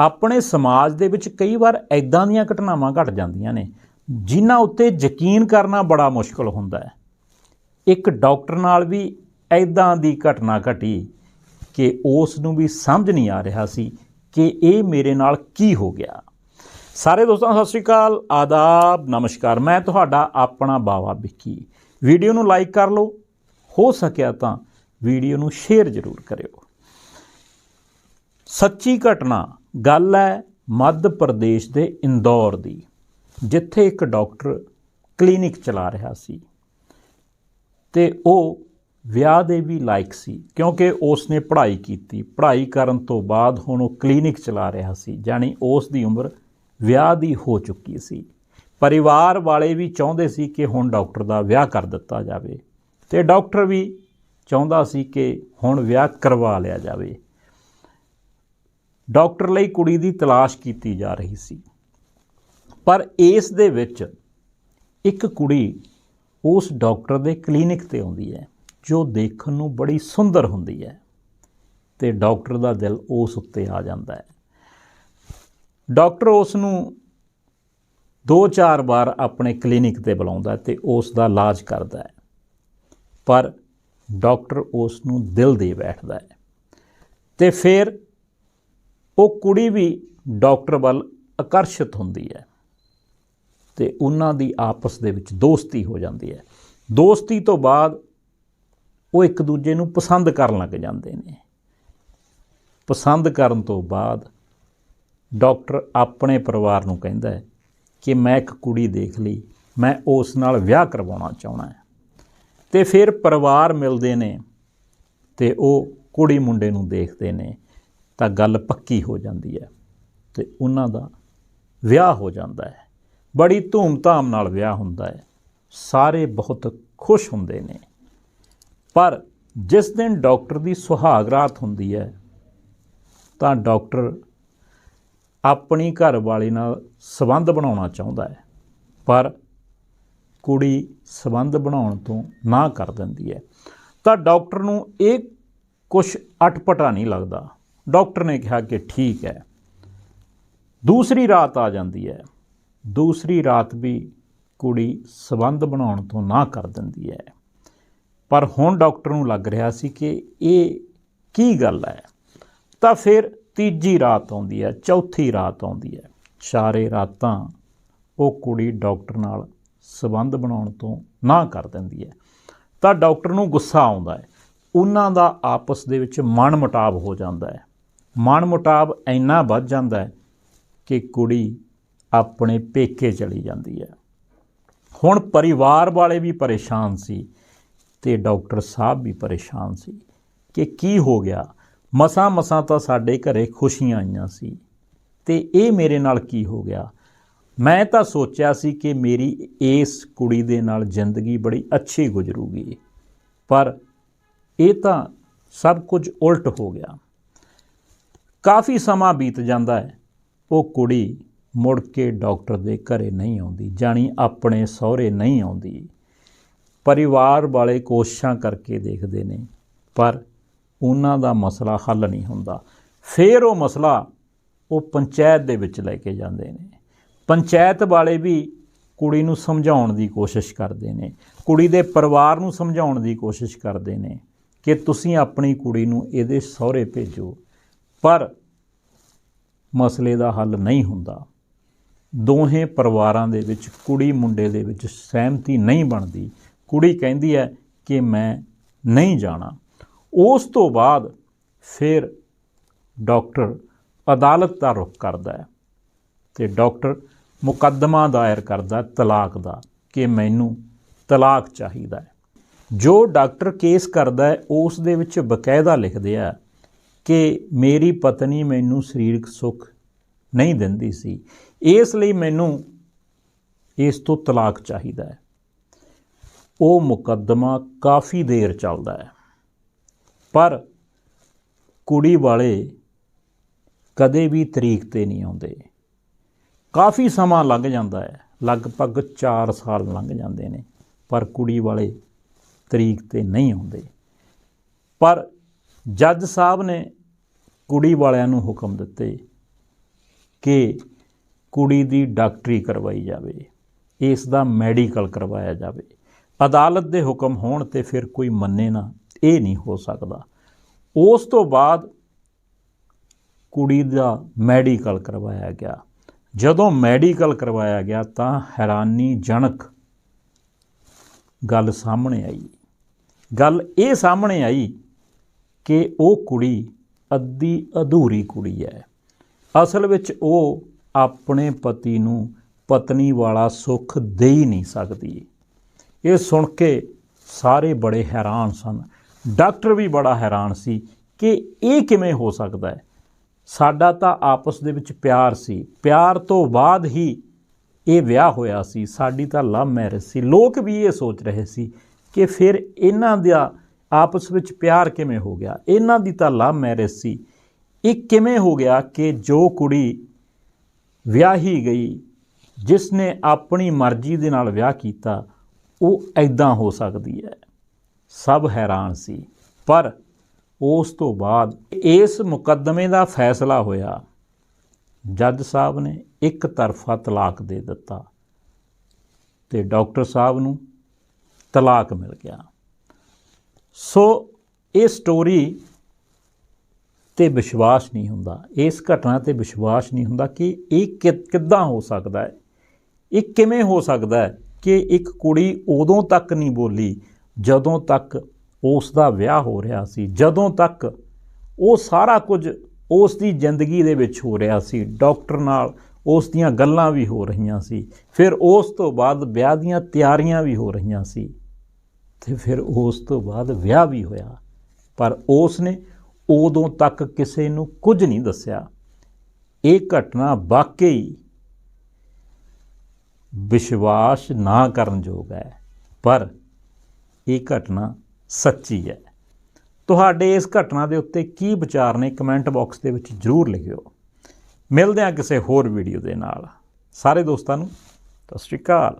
ਆਪਣੇ ਸਮਾਜ ਦੇ ਵਿੱਚ ਕਈ ਵਾਰ ਐਦਾਂ ਦੀਆਂ ਘਟਨਾਵਾਂ ਘਟ ਜਾਂਦੀਆਂ ਨੇ, ਜਿਨ੍ਹਾਂ ਉੱਤੇ ਯਕੀਨ ਕਰਨਾ ਬੜਾ ਮੁਸ਼ਕਲ ਹੁੰਦਾ ਹੈ। ਇੱਕ ਡਾਕਟਰ ਨਾਲ ਵੀ ਐਦਾਂ ਦੀ ਘਟਨਾ ਘਟੀ ਕਿ ਉਸ ਨੂੰ ਵੀ ਸਮਝ ਨਹੀਂ ਆ ਰਿਹਾ ਸੀ ਕਿ ਇਹ ਮੇਰੇ ਨਾਲ ਕੀ ਹੋ ਗਿਆ। ਸਾਰੇ ਦੋਸਤਾਂ, ਸਤਿ ਸ਼੍ਰੀ ਅਕਾਲ, ਆਦਾਬ, ਨਮਸਕਾਰ। ਮੈਂ ਤੁਹਾਡਾ ਆਪਣਾ ਬਾਵਾ ਵਿੱਕੀ। ਵੀਡੀਓ ਨੂੰ ਲਾਈਕ ਕਰ ਲਓ। ਹੋ ਸਕਿਆ ਤਾਂ ਵੀਡੀਓ ਨੂੰ ਸ਼ੇਅਰ ਜ਼ਰੂਰ ਕਰਿਓ। ਸੱਚੀ ਘਟਨਾ ਗੱਲ ਹੈ ਮੱਧ ਪ੍ਰਦੇਸ਼ ਦੇ ਇੰਦੌਰ ਦੀ, ਜਿੱਥੇ ਇੱਕ ਡਾਕਟਰ ਕਲੀਨਿਕ ਚਲਾ ਰਿਹਾ ਸੀ ਤੇ ਉਹ ਵਿਆਹ ਦੇ ਵੀ ਲਾਇਕ ਸੀ, ਕਿਉਂਕਿ ਉਸ ਨੇ ਪੜ੍ਹਾਈ ਕੀਤੀ। ਪੜ੍ਹਾਈ ਕਰਨ ਤੋਂ ਬਾਅਦ ਹੁਣ ਉਹ ਕਲੀਨਿਕ ਚਲਾ ਰਿਹਾ ਸੀ, ਯਾਨੀ ਉਸ ਦੀ ਉਮਰ ਵਿਆਹ ਦੀ ਹੋ ਚੁੱਕੀ ਸੀ। ਪਰਿਵਾਰ ਵਾਲੇ ਵੀ ਚਾਹੁੰਦੇ ਸੀ ਕਿ ਹੁਣ ਡਾਕਟਰ ਦਾ ਵਿਆਹ ਕਰ ਦਿੱਤਾ ਜਾਵੇ ਤੇ ਡਾਕਟਰ ਵੀ ਚਾਹੁੰਦਾ ਸੀ ਕਿ ਹੁਣ ਵਿਆਹ ਕਰਵਾ ਲਿਆ ਜਾਵੇ। ਡਾਕਟਰ ਲਈ ਕੁੜੀ ਦੀ ਤਲਾਸ਼ ਕੀਤੀ ਜਾ ਰਹੀ ਸੀ। ਪਰ ਇਸ ਦੇ ਵਿੱਚ ਇੱਕ ਕੁੜੀ ਉਸ ਡਾਕਟਰ ਦੇ ਕਲੀਨਿਕ ਤੇ ਆਉਂਦੀ ਹੈ, ਜੋ ਦੇਖਣ ਨੂੰ ਬੜੀ ਸੁੰਦਰ ਹੁੰਦੀ ਹੈ ਤੇ ਡਾਕਟਰ ਦਾ ਦਿਲ ਉਸ ਉੱਤੇ ਆ ਜਾਂਦਾ ਹੈ। ਡਾਕਟਰ ਉਸ ਨੂੰ ਦੋ ਚਾਰ ਵਾਰ ਆਪਣੇ ਕਲੀਨਿਕ ਤੇ ਬੁਲਾਉਂਦਾ ਹੈ ਤੇ ਉਸ ਦਾ ਇਲਾਜ ਕਰਦਾ ਹੈ। ਪਰ ਡਾਕਟਰ ਉਸ ਨੂੰ ਦਿਲ ਦੇ ਬੈਠਦਾ ਹੈ ਤੇ ਫਿਰ ਉਹ ਕੁੜੀ ਵੀ ਡਾਕਟਰ ਵੱਲ ਆਕਰਸ਼ਿਤ ਹੁੰਦੀ ਹੈ ਤੇ ਉਹਨਾਂ ਦੀ ਆਪਸ ਦੇ ਵਿੱਚ ਦੋਸਤੀ ਹੋ ਜਾਂਦੀ ਹੈ। ਦੋਸਤੀ ਤੋਂ ਬਾਅਦ ਉਹ ਇੱਕ ਦੂਜੇ ਨੂੰ ਪਸੰਦ ਕਰਨ ਲੱਗ ਜਾਂਦੇ ਨੇ। ਪਸੰਦ ਕਰਨ ਤੋਂ ਬਾਅਦ ਡਾਕਟਰ ਆਪਣੇ ਪਰਿਵਾਰ ਨੂੰ ਕਹਿੰਦਾ ਹੈ ਕਿ ਮੈਂ ਇੱਕ ਕੁੜੀ ਦੇਖ ਲਈ, ਮੈਂ ਉਸ ਨਾਲ ਵਿਆਹ ਕਰਵਾਉਣਾ ਚਾਹੁੰਦਾ ਹਾਂ। ਤੇ ਫਿਰ ਪਰਿਵਾਰ ਮਿਲਦੇ ਨੇ ਤੇ ਉਹ ਕੁੜੀ ਮੁੰਡੇ ਨੂੰ ਦੇਖਦੇ ਨੇ ਤਾਂ ਗੱਲ ਪੱਕੀ ਹੋ ਜਾਂਦੀ ਹੈ ਤੇ ਉਹਨਾਂ ਦਾ ਵਿਆਹ ਹੋ ਜਾਂਦਾ ਹੈ। ਬੜੀ ਧੂਮ-ਧਾਮ ਨਾਲ ਵਿਆਹ ਹੁੰਦਾ ਹੈ। ਸਾਰੇ ਬਹੁਤ ਖੁਸ਼ ਹੁੰਦੇ ਨੇ। ਪਰ ਜਿਸ ਦਿਨ ਡਾਕਟਰ ਦੀ ਸੁਹਾਗ ਰਾਤ ਹੁੰਦੀ ਹੈ, ਤਾਂ ਡਾਕਟਰ ਆਪਣੀ ਘਰ ਵਾਲੀ ਨਾਲ ਸਬੰਧ ਬਣਾਉਣਾ ਚਾਹੁੰਦਾ ਹੈ। ਪਰ ਕੁੜੀ ਸਬੰਧ ਬਣਾਉਣ ਤੋਂ ਨਾ ਕਰ ਦਿੰਦੀ ਹੈ। ਤਾਂ ਡਾਕਟਰ ਨੂੰ ਇਹ ਕੁਝ ਅਟਪਟਾ ਨਹੀਂ ਲੱਗਦਾ। ਡਾਕਟਰ ਨੇ ਕਿਹਾ ਕਿ ਠੀਕ ਹੈ। ਦੂਸਰੀ ਰਾਤ ਆ ਜਾਂਦੀ ਹੈ। ਦੂਸਰੀ ਰਾਤ ਵੀ ਕੁੜੀ ਸਬੰਧ ਬਣਾਉਣ ਤੋਂ ਨਾ ਕਰ ਦਿੰਦੀ ਹੈ। ਪਰ ਹੁਣ ਡਾਕਟਰ ਨੂੰ ਲੱਗ ਰਿਹਾ ਸੀ ਕਿ ਇਹ ਕੀ ਗੱਲ ਹੈ। ਤਾਂ ਫਿਰ ਤੀਜੀ ਰਾਤ ਆਉਂਦੀ ਹੈ, ਚੌਥੀ ਰਾਤ ਆਉਂਦੀ ਹੈ। ਚਾਰੇ ਰਾਤਾਂ ਉਹ ਕੁੜੀ ਡਾਕਟਰ ਨਾਲ ਸਬੰਧ ਬਣਾਉਣ ਤੋਂ ਨਾ ਕਰ ਦਿੰਦੀ ਹੈ। ਤਾਂ ਡਾਕਟਰ ਨੂੰ ਗੁੱਸਾ ਆਉਂਦਾ ਹੈ। ਉਹਨਾਂ ਦਾ ਆਪਸ ਦੇ ਵਿੱਚ ਮਨ ਮਟਾਵ ਹੋ ਜਾਂਦਾ ਹੈ। ਮਨ ਮੁਟਾਵ ਇੰਨਾ ਵੱਧ ਜਾਂਦਾ ਹੈ ਕਿ ਕੁੜੀ ਆਪਣੇ ਪੇਕੇ ਚਲੀ ਜਾਂਦੀ ਹੈ। ਹੁਣ ਪਰਿਵਾਰ ਵਾਲੇ ਵੀ ਪਰੇਸ਼ਾਨ ਸੀ ਤੇ ਡਾਕਟਰ ਸਾਹਿਬ ਵੀ ਪਰੇਸ਼ਾਨ ਸੀ ਕਿ ਕੀ ਹੋ ਗਿਆ। ਮਸਾਂ ਮਸਾਂ ਤਾਂ ਸਾਡੇ ਘਰੇ ਖੁਸ਼ੀਆਂ ਆਈਆਂ ਸੀ ਤੇ ਇਹ ਮੇਰੇ ਨਾਲ ਕੀ ਹੋ ਗਿਆ। ਮੈਂ ਤਾਂ ਸੋਚਿਆ ਸੀ ਕਿ ਮੇਰੀ ਇਸ ਕੁੜੀ ਦੇ ਨਾਲ ਜ਼ਿੰਦਗੀ ਬੜੀ ਅੱਛੀ ਗੁਜ਼ਰੂਗੀ, ਪਰ ਇਹ ਤਾਂ ਸਭ ਕੁਝ ਉਲਟ ਹੋ ਗਿਆ। ਕਾਫੀ ਸਮਾਂ ਬੀਤ ਜਾਂਦਾ ਹੈ। ਉਹ ਕੁੜੀ ਮੁੜ ਕੇ ਡਾਕਟਰ ਦੇ ਘਰੇ ਨਹੀਂ ਆਉਂਦੀ, ਜਾਣੀ ਆਪਣੇ ਸਹੁਰੇ ਨਹੀਂ ਆਉਂਦੀ। ਪਰਿਵਾਰ ਵਾਲੇ ਕੋਸ਼ਿਸ਼ਾਂ ਕਰਕੇ ਦੇਖਦੇ ਨੇ, ਪਰ ਉਹਨਾਂ ਦਾ ਮਸਲਾ ਹੱਲ ਨਹੀਂ ਹੁੰਦਾ। ਫਿਰ ਉਹ ਮਸਲਾ ਉਹ ਪੰਚਾਇਤ ਦੇ ਵਿੱਚ ਲੈ ਕੇ ਜਾਂਦੇ ਨੇ। ਪੰਚਾਇਤ ਵਾਲੇ ਵੀ ਕੁੜੀ ਨੂੰ ਸਮਝਾਉਣ ਦੀ ਕੋਸ਼ਿਸ਼ ਕਰਦੇ ਨੇ। ਕੁੜੀ ਦੇ ਪਰਿਵਾਰ ਨੂੰ ਸਮਝਾਉਣ ਦੀ ਕੋਸ਼ਿਸ਼ ਕਰਦੇ ਨੇ ਕਿ ਤੁਸੀਂ ਆਪਣੀ ਕੁੜੀ ਨੂੰ ਇਹਦੇ ਸਹੁਰੇ ਭੇਜੋ। ਪਰ ਮਸਲੇ ਦਾ ਹੱਲ ਨਹੀਂ ਹੁੰਦਾ। ਦੋਹੇ ਪਰਿਵਾਰਾਂ ਦੇ ਵਿੱਚ ਕੁੜੀ ਮੁੰਡੇ ਦੇ ਵਿੱਚ ਸਹਿਮਤੀ ਨਹੀਂ ਬਣਦੀ। ਕੁੜੀ ਕਹਿੰਦੀ ਹੈ ਕਿ ਮੈਂ ਨਹੀਂ ਜਾਣਾ। ਉਸ ਤੋਂ ਬਾਅਦ ਫਿਰ ਡਾਕਟਰ ਅਦਾਲਤ ਦਾ ਰੁਖ ਕਰਦਾ ਹੈ ਤੇ ਡਾਕਟਰ ਮੁਕੱਦਮਾ ਦਾਇਰ ਕਰਦਾ ਤਲਾਕ ਦਾ ਕਿ ਮੈਨੂੰ ਤਲਾਕ ਚਾਹੀਦਾ ਹੈ। ਜੋ ਡਾਕਟਰ ਕੇਸ ਕਰਦਾ ਹੈ, ਉਸ ਦੇ ਵਿੱਚ ਬਕਾਇਦਾ ਲਿਖਦੇ ਆ ਕਿ ਮੇਰੀ ਪਤਨੀ ਮੈਨੂੰ ਸਰੀਰਕ ਸੁੱਖ ਨਹੀਂ ਦਿੰਦੀ ਸੀ। ਇਸ ਲਈ ਮੈਨੂੰ ਇਸ ਤੋਂ ਤਲਾਕ ਚਾਹੀਦਾ ਹੈ। ਉਹ ਮੁਕੱਦਮਾ ਕਾਫੀ ਦੇਰ ਚੱਲਦਾ ਹੈ। ਪਰ ਕੁੜੀ ਵਾਲੇ ਕਦੇ ਵੀ ਤਰੀਕ ਤੇ ਨਹੀਂ ਆਉਂਦੇ। ਕਾਫੀ ਸਮਾਂ ਲੰਘ ਜਾਂਦਾ ਹੈ। ਲਗਭਗ 4 ਸਾਲ ਲੰਘ ਜਾਂਦੇ ਨੇ। ਪਰ ਕੁੜੀ ਵਾਲੇ ਤਰੀਕ ਤੇ ਨਹੀਂ ਆਉਂਦੇ। ਪਰ ਜੱਜ ਸਾਹਿਬ ਨੇ ਕੁੜੀ ਵਾਲਿਆਂ ਨੂੰ ਹੁਕਮ ਦਿੱਤੇ ਕਿ ਕੁੜੀ ਦੀ ਡਾਕਟਰੀ ਕਰਵਾਈ ਜਾਵੇ, ਇਸ ਦਾ ਮੈਡੀਕਲ ਕਰਵਾਇਆ ਜਾਵੇ। ਅਦਾਲਤ ਦੇ ਹੁਕਮ ਹੋਣ ਤੇ ਫਿਰ ਕੋਈ ਮੰਨੇ ਨਾ, ਇਹ ਨਹੀਂ ਹੋ ਸਕਦਾ। ਉਸ ਤੋਂ ਬਾਅਦ ਕੁੜੀ ਦਾ ਮੈਡੀਕਲ ਕਰਵਾਇਆ ਗਿਆ। ਜਦੋਂ ਮੈਡੀਕਲ ਕਰਵਾਇਆ ਗਿਆ ਤਾਂ ਹੈਰਾਨੀਜਨਕ ਗੱਲ ਸਾਹਮਣੇ ਆਈ। ਗੱਲ ਇਹ ਸਾਹਮਣੇ ਆਈ ਕਿ ਉਹ ਕੁੜੀ ਅੱਧੀ ਅਧੂਰੀ ਕੁੜੀ ਹੈ। ਅਸਲ ਵਿੱਚ ਉਹ ਆਪਣੇ ਪਤੀ ਨੂੰ ਪਤਨੀ ਵਾਲਾ ਸੁੱਖ ਦੇ ਹੀ ਨਹੀਂ ਸਕਦੀ। ਇਹ ਸੁਣ ਕੇ ਸਾਰੇ ਬੜੇ ਹੈਰਾਨ ਸਨ। ਡਾਕਟਰ ਵੀ ਬੜਾ ਹੈਰਾਨ ਸੀ ਕਿ ਇਹ ਕਿਵੇਂ ਹੋ ਸਕਦਾ ਹੈ। ਸਾਡਾ ਤਾਂ ਆਪਸ ਦੇ ਵਿੱਚ ਪਿਆਰ ਸੀ। ਪਿਆਰ ਤੋਂ ਬਾਅਦ ਹੀ ਇਹ ਵਿਆਹ ਹੋਇਆ ਸੀ। ਸਾਡੀ ਤਾਂ ਲਵ ਮੈਰਿਜ ਸੀ। ਲੋਕ ਵੀ ਇਹ ਸੋਚ ਰਹੇ ਸੀ ਕਿ ਫਿਰ ਇਹਨਾਂ ਦਾ ਆਪਸ ਵਿੱਚ ਪਿਆਰ ਕਿਵੇਂ ਹੋ ਗਿਆ? ਇਹਨਾਂ ਦੀ ਤਾਂ ਲਵ ਮੈਰਿਜ ਸੀ ਇਹ ਕਿਵੇਂ ਹੋ ਗਿਆ ਕਿ ਜੋ ਕੁੜੀ ਵਿਆਹੀ ਗਈ ਜਿਸ ਨੇ ਆਪਣੀ ਮਰਜ਼ੀ ਦੇ ਨਾਲ ਵਿਆਹ ਕੀਤਾ, ਉਹ ਐਦਾਂ ਹੋ ਸਕਦੀ ਹੈ? ਸਭ ਹੈਰਾਨ ਸੀ। ਪਰ ਉਸ ਤੋਂ ਬਾਅਦ ਇਸ ਮੁਕੱਦਮੇ ਦਾ ਫੈਸਲਾ ਹੋਇਆ। ਜੱਜ ਸਾਹਿਬ ਨੇ ਇੱਕ ਤਰਫਾ ਤਲਾਕ ਦੇ ਦਿੱਤਾ ਤੇ ਡਾਕਟਰ ਸਾਹਿਬ ਨੂੰ ਤਲਾਕ ਮਿਲ ਗਿਆ। ਸੋ ਇਹ ਸਟੋਰੀ ਤੇ ਵਿਸ਼ਵਾਸ ਨਹੀਂ ਹੁੰਦਾ। ਇਸ ਘਟਨਾ ਤੇ ਵਿਸ਼ਵਾਸ ਨਹੀਂ ਹੁੰਦਾ ਕਿ ਇਹ ਕਿ- ਕਿੱਦਾਂ ਹੋ ਸਕਦਾ ਹੈ। ਇਹ ਕਿਵੇਂ ਹੋ ਸਕਦਾ ਹੈ ਕਿ ਇੱਕ ਕੁੜੀ ਉਦੋਂ ਤੱਕ ਨਹੀਂ ਬੋਲੀ ਜਦੋਂ ਤੱਕ ਉਸ ਦਾ ਵਿਆਹ ਹੋ ਰਿਹਾ ਸੀ, ਜਦੋਂ ਤੱਕ ਉਹ ਸਾਰਾ ਕੁਝ ਉਸ ਦੀ ਜ਼ਿੰਦਗੀ ਦੇ ਵਿੱਚ ਹੋ ਰਿਹਾ ਸੀ, ਡਾਕਟਰ ਨਾਲ ਉਸ ਦੀਆਂ ਗੱਲਾਂ ਵੀ ਹੋ ਰਹੀਆਂ ਸੀ, ਫਿਰ ਉਸ ਤੋਂ ਬਾਅਦ ਵਿਆਹ ਦੀਆਂ ਤਿਆਰੀਆਂ ਵੀ ਹੋ ਰਹੀਆਂ ਸੀ। ਤੇ ਫਿਰ ਉਸ ਤੋਂ ਬਾਅਦ ਵਿਆਹ ਵੀ ਹੋਇਆ। ਪਰ ਉਸ ਨੇ ਉਦੋਂ ਤੱਕ ਕਿਸੇ ਨੂੰ ਕੁਝ ਨਹੀਂ ਦੱਸਿਆ। ਇਹ ਘਟਨਾ ਵਾਕਈ ਵਿਸ਼ਵਾਸ ਨਾ ਕਰਨ ਯੋਗ ਹੈ, ਪਰ ਇਹ ਘਟਨਾ ਸੱਚੀ ਹੈ। ਤੁਹਾਡੇ ਇਸ ਘਟਨਾ ਦੇ ਉੱਤੇ ਕੀ ਵਿਚਾਰ ਨੇ ਕਮੈਂਟ ਬਾਕਸ ਦੇ ਵਿੱਚ ਜਰੂਰ ਲਿਖਿਓ। ਮਿਲਦੇ ਹਾਂ ਕਿਸੇ ਹੋਰ ਵੀਡੀਓ ਦੇ ਨਾਲ। ਸਾਰੇ ਦੋਸਤਾਂ ਨੂੰ ਸਤਿ ਸ਼੍ਰੀ ਅਕਾਲ।